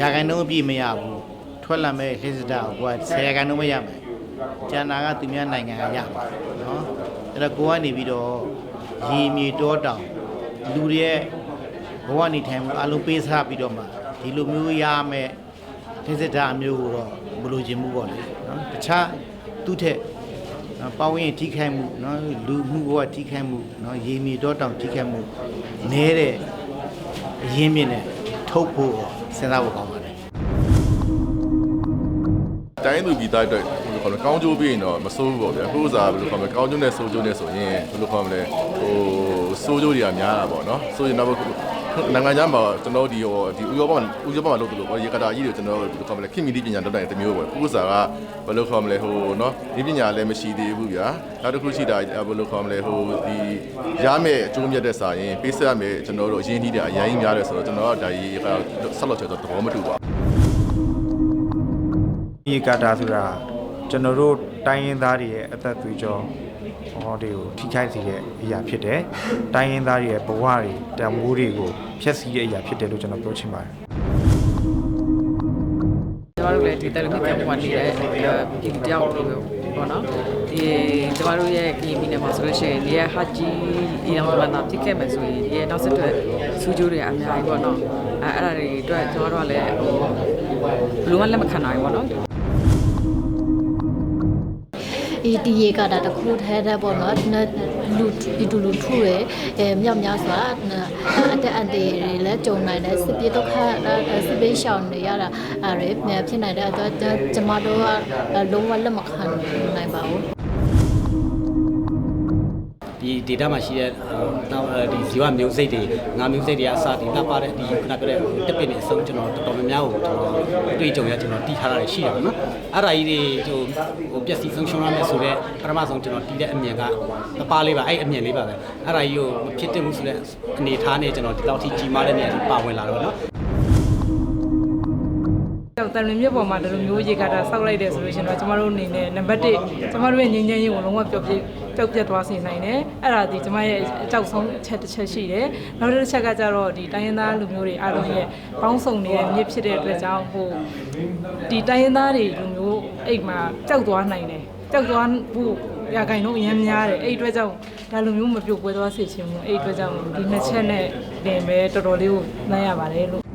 ရာခိုင်နှုန်းအပြည့်မရဘူးထွက်လာမဲ့လစ်စတာကိုက10ရာခိုင်နှုန်းမရမယ်ကျန်တာကသူများနိုင်ငံကရမှာနော်အဲ့တော့ကိုကနေပြီးတော့ရေမြေတောတောင်လူတွေရဲ့ဘဝနေထိုင်မှုအလုံးပေးစားပြီးတော့မှဒီလိုမျိုးရမယ်လစ်စတာမျိုးကိုတော့မလိုချင်ဘူးပေါ့လေနော်တခြားသူ့ထက်နော်ပေါင်းရင်ထိခိုက်မှုနော်လူမှုဘဝထိခိုက်မှုနော်ရေမြေတော့တောင်ထိခိုက်မှုနဲတဲ့အရင်းမြစ်နဲ့ ထုတ်ဖို့စဉ်းစားဖို့ကောင်းပါတယ်တိုင်းသူပြည်သားအတွက်ဘယ်လိုခေါ်မလဲကောင်းကျိုးပြီးရင်တော့မစိုးဘူးပေါ့ဗျာအခုဥစားဘယ်လိုခေါ်မလဲကောင်းကျိုးနဲ့ဆိုးကျိုးနဲ့ဆိုရင်ဘယ်လိုခေါ်မလဲဟိုဆိုးကျိုးတွေကများတာပေါ့နော်ဆိုရင်တော့ နိုင်ငံခြားမှာကျွန်တော်ဒီဟိုဒီဥရောပမှာဥရောပမှာလုပ်တယ်လို့ရေကတာကြီးတွေကျွန်တော်ဘယ်လိုခေါ်မလဲခင်မီဒီပညာတက်တယ်တမျိုးပေါ့ဥစားကဘယ်လိုခေါ်မလဲဟိုနော်ဒီပညာလည်းမရှိသေးဘူးဗျာနောက်တစ်ခုရှိတာဘယ်လိုခေါ်မလဲဟိုဒီရမယ့်အကျိုးမြတ်တဲ့စာရင်ပေးဆက်ရမယ်ကျွန်တော်တို့အရင်ကြီးတဲ့အရင်ကြီးများတယ်ဆိုတော့ကျွန်တော်ကဒါကြီးကဆက်လို့ချက်တော့သဘောမတူပါဘူးဒီကာတာဆိုတာ ကျွန်တော်တို့တိုင်းရင်းသားတွေရဲ့အသက်သွေးကြောဟောတွေကိုထိခိုက်စေတဲ့အရာဖြစ်တယ်။တိုင်းရင်းသားတွေရဲ့ဘဝတွေတန်ဖိုးတွေကိုဖျက်ဆီးတဲ့အရာဖြစ်တယ်လို့ကျွန်တော်ပြောချင်ပါတယ်ကျမတို့လည်းဒီတယ်လီမီပြန်ပွားနေတဲ့ပြည်တယောက်လိုပေါ့နော်ဒီကျမတို့ရဲ့ကီမီနယ်မှာဆိုလို့ရှိရင်ဒီရဲ့ဟာဂျီဒီအောင်လာတာဖြစ်ခဲ့မယ်ဆိုရင်ဒီရဲ့နောက်ဆက်တွဲစူးကျိုးတွေအများကြီးပေါ့နော်အဲအဲ့ဒါတွေအတွက်ကျမတို့ကလည်းဟိုဘယ်လိုမှလက်မခံနိုင်ဘူးပေါ့နော် ဒီဒီရေကတာတခုထဲတဲ့ပေါ့နော်နလူဒီတူလူထုရဲ့အဲမြောက်များစွာအတက်အန်တေတွေလည်းကြုံနိုင်တယ်စစ်ပြေဒုက္ခစစ်ပေးရှောင်နေရတာအဲဖြစ်နိုင်တဲ့အတွက်ကျမတို့ကလုံးဝလက်မခံနိုင်ပါဘူး ဒီ data မှာရှိတဲ့နောက်ဒီဇီဝမျိုးစိတ်တွေငါမျိုးစိတ်တွေကအစဒီနောက်ပါတဲ့ဒီခုနပြောတဲ့တက်ပင်တွေအစုံကျွန်တော်တော်တော်များများကိုကျွန်တော်တွေ့ကြုံရကျွန်တော်တီးထားတာရှိတယ်ပေါ့နော်အဲ့ဒါကြီးတွေဟိုဟိုပျက်စီးဆုံးရှုံးရမယ်ဆိုတော့ပထမဆုံးကျွန်တော်တီးတဲ့အမြင်ကပပလေးပါအဲ့အမြင်လေးပါပဲအဲ့ဒါကြီးကိုမဖြစ်တင်ဘူးဆိုတဲ့အနေထားနဲ့ကျွန်တော်ဒီလောက်ထိကြီးမားတဲ့နေရာကြီးပါဝင်လာတော့နော် တော့တန်လွင်မြစ်ပေါ်မှာဒီလိုမျိုးရေကာတာဆောက်လိုက်တယ်ဆိုလို့ရှိရင်တော့ကျမတို့အနေနဲ့နံပါတ်1ကျမတို့ရဲ့ငြိမ်းချမ်းရေးကိုလုံးဝပျောက်ပြစ်ပျောက်ပြတ်သွားစေနိုင်တယ်အဲ့ဒါဒီကျမရဲ့အကြောက်ဆုံးအချက်တစ်ချက်ရှိတယ်နောက်တစ်ချက်ကကျတော့ဒီတိုင်းရင်းသားလူမျိုးတွေအားလုံးရဲ့ပေါင်းစုံနေတဲ့မြစ်ဖြစ်တဲ့အတွက်ကြောင့်ဟိုဒီတိုင်းရင်းသားတွေလူမျိုးအိတ်မှာပျောက်သွားနိုင်တယ်ပျောက်သွားဖို့ရခိုင်တော့အများများတယ်အဲ့ဒီအတွက်ကြောင့်ဒါလူမျိုးမပြုတ်ပွဲသွားစေချင်ဘူးအဲ့ဒီအတွက်ကြောင့်ဒီနှစ်ချက်နဲ့တင်ပဲတော်တော်လေးကိုနိုင်ရပါတယ်လို့